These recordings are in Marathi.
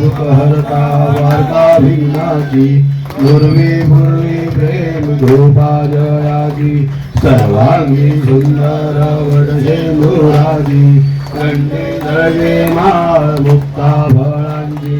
दुःखहरता वार्ता भिन्नाची मुरवी मुरवी प्रेम झोपा धूपाजयाची सर्वांगी सुंदर वडजे मुराजी कंडे दळे माळ मुक्ता फळांची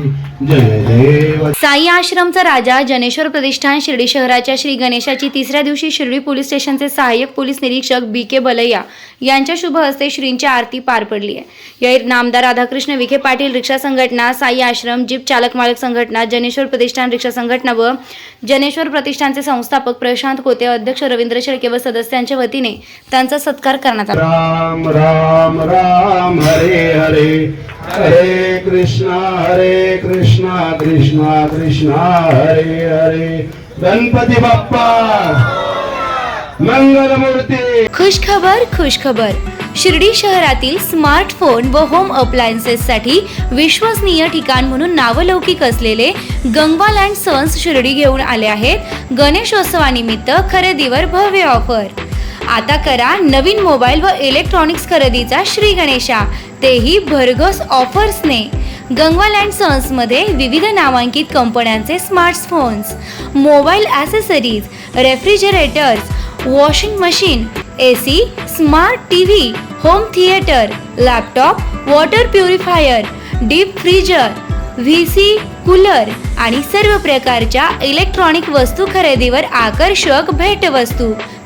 जय जय साई आश्रमचा राजा जनेश्वर प्रतिष्ठान शिर्डी शहराच्या श्री गणेशाची तिसऱ्या दिवशी शिर्डी पोलीस स्टेशनचे सहाय्यक पोलीस निरीक्षक बी के बलैया यांच्या शुभ हस्ते श्रींची आरती पार पडली आहे. या नामदार राधाकृष्ण विखे पाटील रिक्षा संघटना साई आश्रम जीप चालक मालक संघटना जनेश्वर प्रतिष्ठान रिक्षा संघटना व जनेश्वर प्रतिष्ठानचे संस्थापक प्रशांत कोते अध्यक्ष रवींद्र शेळके व सदस्यांच्या वतीने त्यांचा सत्कार करण्यात आला. राम राम राम हरे हरे हरे. कृष्णा हरे कृष्णा कृष्णा कृष्णा हरे हरे. गणपती बाप्पा! मंगलमूर्ती! खुशखबर खुशखबर. शिर्डी शहरातील स्मार्टफोन व होम अप्लायन्सेससाठी विश्वसनीय ठिकाण म्हणून नावलौकिक असलेले गंगवाल अँड सन्स शिर्डी घेऊन आले आहेत. गणेशोत्सवानिमित्त खरेदीवर भव्य ऑफर. आता करा नवीन मोबाईल व इलेक्ट्रॉनिक्स खरेदीचा श्री गणेशा. तेही भरघोस ऑफर्सने. गंगवाल अँड सन्समध्ये विविध नामांकित कंपन्यांचे smartphones mobile accessories refrigerators washing machine A C smart T V home theatre laptop water purifier deep freezer V C cooler आणि सर्व प्रकारच्या इलेक्ट्रॉनिक वस्तू खरेदीवर आकर्षक भेटवस्तू.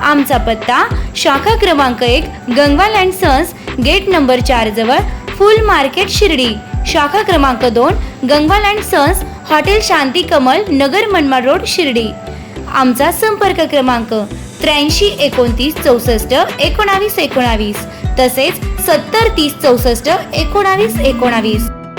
आमचा पत्ता शाखा क्रमांक एक Gangwal and sons gate number चार जवळ फुल मार्केट शिर्डी. शाखा क्रमांक दोन Gangwal and sons hotel Shanti Kamal Nagar Manmad road Shirdi. आमचा संपर्क क्रमांक त्र्याऐंशी एकोणतीस चौसष्ट एकोणावीस एकोणावीस तसेच सत्तर तीस चौसष्ट एकोणावीस एकोणावीस.